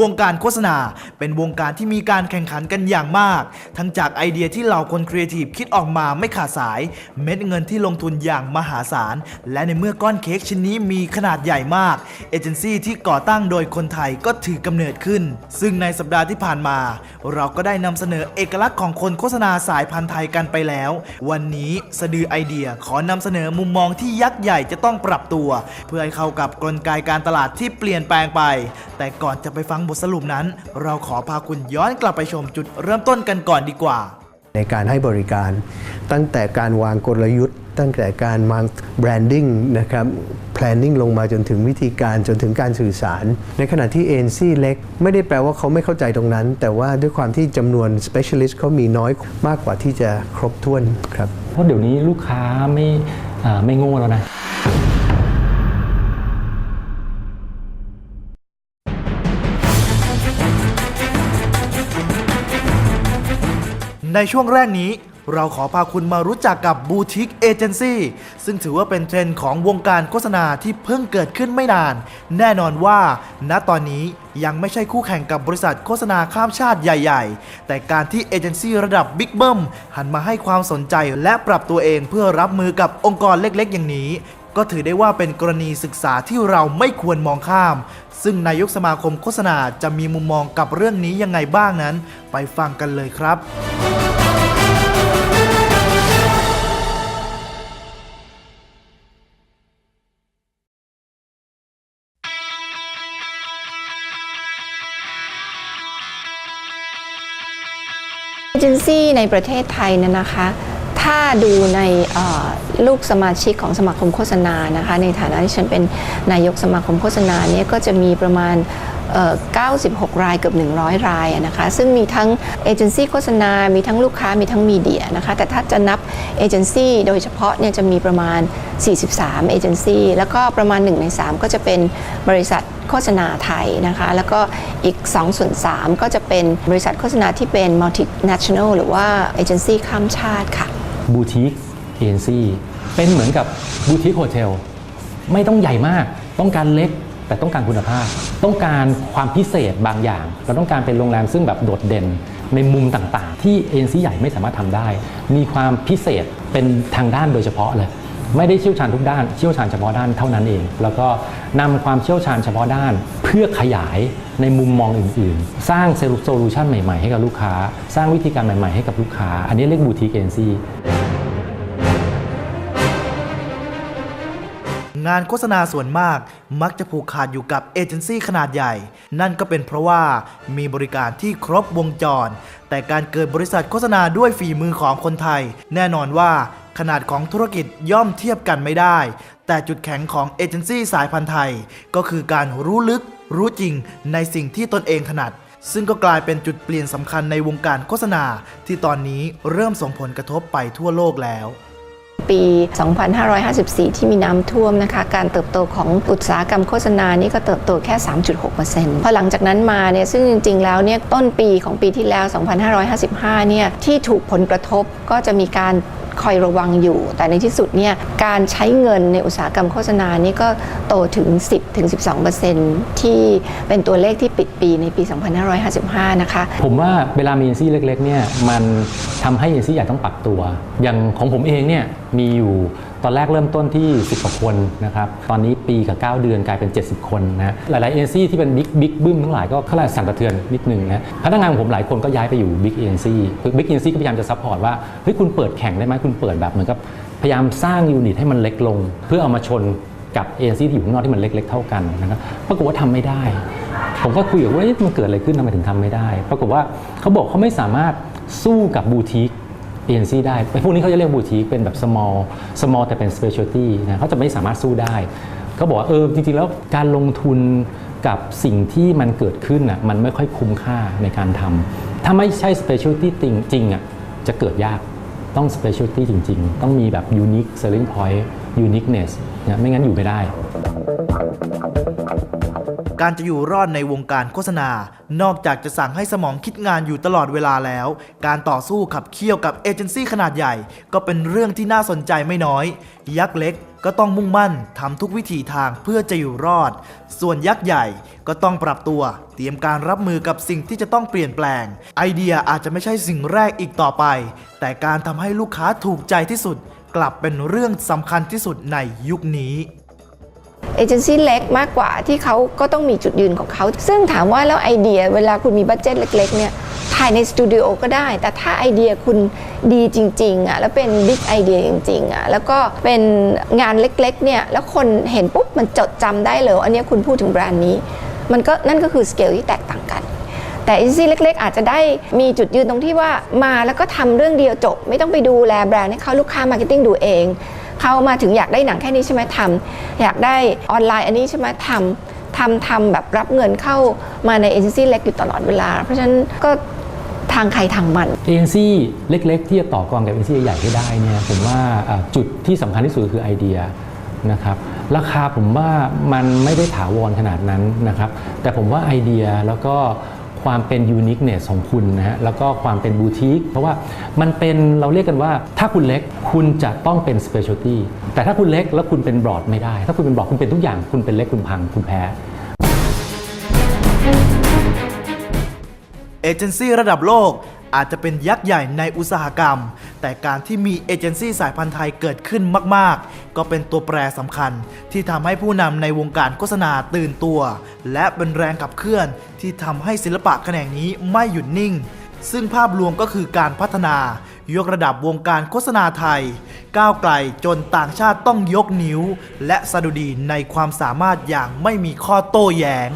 วงการโฆษณา เป็นวงการที่มีการแข่งขันกันอย่างมาก ทั้งจากไอเดียที่เหล่าคนครีเอทีฟคิดออกมาไม่ขาดสาย เม็ดเงินที่ลงทุนอย่างมหาศาล และในเมื่อก้อนเค้กชิ้นนี้มีขนาดใหญ่มาก เอเจนซี่ที่ก่อตั้งโดยคนไทยก็ถือกำเนิดขึ้น ซึ่งในสัปดาห์ที่ผ่านมา เราก็ได้นำเสนอเอกลักษณ์ของคนโฆษณาสายพันธุ์ไทยกันไปแล้ว วันนี้สะดือไอเดียขอนำเสนอมุมมองที่ยักษ์ใหญ่จะต้องปรับตัว เพื่อให้เข้ากับกลไกการตลาดที่เปลี่ยนแปลงไป แต่ก่อนจะไปฟังบทสรุปนั้น เราขอพาคุณย้อนกลับไปชมจุดเริ่มต้นกันก่อนดีกว่า ในการให้บริการ ตั้งแต่การวางกลยุทธ์ ตั้งแต่การวางแบรนดิ้งนะครับ planning ลงมาจนถึงวิธีการจนถึงการสื่อสาร ในขณะที่เอ็นซี่เล็ก ไม่ได้แปลว่าเขาไม่เข้าใจตรงนั้น แต่ว่าด้วยความที่จำนวน specialist เขามีน้อยมากกว่าที่จะครบถ้วนครับ เพราะเดี๋ยวนี้ลูกค้าไม่อ่าไม่โง่แล้วนะ ในช่วงแรกนี้ เราขอพาคุณมารู้จักกับบูติกเอเจนซี่ซึ่งถือว่าเป็นเทรนด์ของวงการโฆษณาที่เพิ่งเกิดขึ้นไม่นาน แน่นอนว่า ณตอนนี้ยังไม่ใช่คู่แข่งกับบริษัทโฆษณาข้ามชาติใหญ่ ๆ แต่การที่เอเจนซี่ระดับบิ๊กเบิ้มหันมาให้ความสนใจและปรับตัวเองเพื่อรับมือกับองค์กรเล็กๆ อย่างนี้ ก็ถือได้ว่าเป็นกรณีศึกษาที่เราไม่ควรมองข้าม ซึ่งนายกสมาคมโฆษณาจะมีมุมมองกับเรื่องนี้ยังไงบ้างนั้น ไปฟังกันเลยครับ เอเจนซี่ในประเทศไทยเนี่ยนะคะ ถ้าดูในลูกสมาชิกของสมาคมโฆษณานะคะ ในฐานะที่ฉันเป็นนายกสมาคมโฆษณาเนี่ยก็จะมีประมาณ 96 รายเกือบ 100 รายนะคะ ซึ่งมีทั้งเอเจนซี่โฆษณา มีทั้งลูกค้า มีทั้งมีเดียนะคะ แต่ถ้าจะนับเอเจนซี่โดยเฉพาะเนี่ยจะมีประมาณ 43 เอเจนซี่ แล้วก็ประมาณ 1 ใน 3 ก็จะเป็นบริษัทโฆษณาไทยนะคะ แล้วก็อีก2ส่วน3ก็จะเป็นบริษัทโฆษณาที่เป็น multinational หรือว่าเอเจนซี่ข้ามชาติค่ะบูติกเอเจนซี่เป็นเหมือนกับบูติกโฮเทลไม่ต้องใหญ่มากต้องการเล็ก แต่ต้องการคุณภาพ ต้องการความพิเศษบางอย่าง เราต้องการเป็นโรงแรมซึ่งแบบโดดเด่นในมุมต่างๆ ที่เอเจนซีใหญ่ไม่สามารถทำได้ มีความพิเศษเป็นทางด้านโดยเฉพาะเลย ไม่ได้เชี่ยวชาญทุกด้าน เชี่ยวชาญเฉพาะด้านเท่านั้นเอง แล้วก็นำความเชี่ยวชาญเฉพาะด้าน เพื่อขยายในมุมมองอื่นๆ สร้างเซลล์โซลูชันใหม่ๆ ให้กับลูกค้า สร้างวิธีการใหม่ๆ ให้กับลูกค้า อันนี้เรียกบูติกเอเจนซี งานโฆษณาส่วนมากมักจะผูกขาดอยู่กับเอเจนซี่ขนาดใหญ่ นั่นก็เป็นเพราะว่ามีบริการที่ครบวงจร แต่การเกิดบริษัทโฆษณาด้วยฝีมือของคนไทย แน่นอนว่าขนาดของธุรกิจย่อมเทียบกันไม่ได้ แต่จุดแข็งของเอเจนซี่สายพันธุ์ไทย ก็คือการรู้ลึกรู้จริงในสิ่งที่ตนเองถนัดซึ่งก็กลายเป็นจุดเปลี่ยนสำคัญในวงการโฆษณา ที่ตอนนี้เริ่มส่งผลกระทบไปทั่วโลกแล้ว ปี 2554 ที่มีน้ำท่วมนะคะ การเติบโตของอุตสาหกรรมโฆษณานี่ก็เติบโตแค่ 3.6%พอหลังจากนั้นมาเนี่ยซึ่งจริง ๆ แล้วเนี่ยต้นปีของปีที่แล้ว 2555 เนี่ยที่ถูกผลกระทบก็จะมีการ คอยระวังอยู่ แต่ในที่สุดเนี่ยการใช้เงินในอุตสาหกรรมโฆษณานี่ก็โตถึง 10-12%ที่เป็นตัวเลขที่ปิดปีในปี 2555 นะคะ ผมว่าเวลามีเอเจนซี่เล็กๆเนี่ยมันทำให้เอเจนซี่ใหญ่ต้องปรับตัว อย่างของผมเองเนี่ยมีอยู่ตอนแรกเริ่มต้นที่ 10กว่าคนนะครับตอนนี้ปีกับ 9 เดือนกลายเป็น 70 คนนะหลายๆเอเจนซี่ที่เป็นบิ๊กบิ๊กบึ้มทั้งหลายก็เขาเลยสั่นสะเทือนนิดนึงนะพนักงานของผมหลายคนก็ย้ายไปอยู่บิ๊กเอเจนซี่คือบิ๊กเอเจนซี่ก็พยายามจะซัพพอร์ตว่าเฮ้ยคุณเปิดแข่งได้ไหมคุณเปิดแบบเหมือนกับพยายามสร้างยูนิตให้มันเล็กลง เพื่อเอามาชนกับเอเจนซี่ที่อยู่ข้างนอกที่มันเล็ก ๆ เท่ากันนะครับปรากฏว่าทำไม่ได้ ผมก็คุยกับว่ามันเกิดอะไรขึ้นทำไมถึงทำไม่ได้ ปรากฏว่าเขาบอกเขาไม่สามารถสู้กับบูติกเอเจนซี่ได้ไอ้พวกนี้เขาจะเรียกบูติกเป็นแบบ small small แต่เป็น specialty นะเขาจะไม่สามารถสู้ได้เขาบอกว่าเออจริงๆแล้วการลงทุนกับสิ่งที่มันเกิดขึ้นอะมันไม่ค่อยคุ้มค่าในการทำถ้าไม่ใช่ specialty จริงจริงอะจะเกิดยาก ต้อง specialty จริง ๆ ต้องมีแบบ unique selling point uniqueness นะไม่งั้นอยู่ไม่ได้ การจะอยู่รอดในวงการโฆษณา นอกจากจะสั่งให้สมองคิดงานอยู่ตลอดเวลาแล้ว การต่อสู้ขับเคี่ยวกับเอเจนซี่ขนาดใหญ่ ก็เป็นเรื่องที่น่าสนใจไม่น้อย ยักษ์เล็กก็ต้องมุ่งมั่นทำทุกวิถีทางเพื่อจะอยู่รอด ส่วนยักษ์ใหญ่ก็ต้องปรับตัว เตรียมการรับมือกับสิ่งที่จะต้องเปลี่ยนแปลง ไอเดียอาจจะไม่ใช่สิ่งแรกอีกต่อไป แต่การทำให้ลูกค้าถูกใจที่สุด กลับเป็นเรื่องสำคัญที่สุดในยุคนี้ เอเจนซี่เล็กมากกว่าที่เขาก็ต้องมีจุดยืนของเขา ซึ่งถามว่าแล้วไอเดียเวลาคุณมีบัตเจ็ตเล็กๆเนี่ยถ่ายในสตูดิโอก็ได้ แต่ถ้าไอเดียคุณดีจริงๆอะแล้วเป็นบิ๊กไอเดียจริงๆอะแล้วก็เป็นงานเล็กๆเนี่ยแล้วคนเห็นปุ๊บมันจดจำได้เลย อันนี้คุณพูดถึงแบรนด์นี้ มันก็นั่นก็คือสเกลที่แตกต่างกัน แต่เอเจนซี่เล็ก ๆ อาจจะได้มีจุดยืนตรงที่ว่ามาแล้วก็ทำเรื่องเดียวจบ ไม่ต้องไปดูแลแบรนด์ให้เขาลูกค้ามาร์เก็ตติ้งดูเอง เขามาถึงอยากได้หนังแค่นี้ใช่ไหมทำอยากได้ออนไลน์อันนี้ใช่ไหมทำทำทำแบบรับเงินเข้ามาในเอเจนซี่เล็กอยู่ตลอดเวลา เพราะฉะนั้นก็ทางใครทางมันเอเจนซี่เล็ก ๆ ที่จะต่อกรกับเอเจนซี่ใหญ่ให้ได้เนี่ยผมว่าจุดที่สำคัญที่สุดคือไอเดียนะครับราคาผมว่ามันไม่ได้ถาวรขนาดนั้นนะครับแต่ผมว่าไอเดียแล้วก็ ความเป็นยูนิคเนสของคุณนะฮะแล้วก็ความเป็นบูติกเพราะว่ามันเป็นเราเรียกกันว่าถ้าคุณเล็กคุณจะต้องเป็นสเปเชียลตี้แต่ถ้าคุณเล็กแล้วคุณเป็นบรอดไม่ได้ ถ้าคุณเป็นบรอดคุณเป็นทุกอย่างคุณเป็นเล็กคุณพังคุณแพ้เอเจนซี่ระดับโลก อาจจะเป็นยักษ์ใหญ่ในอุตสาหกรรม แต่การที่มีเอเจนซี่สายพันธุ์ไทยเกิดขึ้นมาก ๆ ก็เป็นตัวแปรสำคัญ ที่ทำให้ผู้นำในวงการโฆษณาตื่นตัว และเป็นแรงขับเคลื่อน ที่ทำให้ศิลปะแขนงนี้ไม่หยุดนิ่ง ซึ่งภาพรวมก็คือการพัฒนายกระดับวงการโฆษณาไทย ก้าวไกลจนต่างชาติต้องยกนิ้ว และสะดุดีในความสามารถอย่างไม่มีข้อโต้แย้ง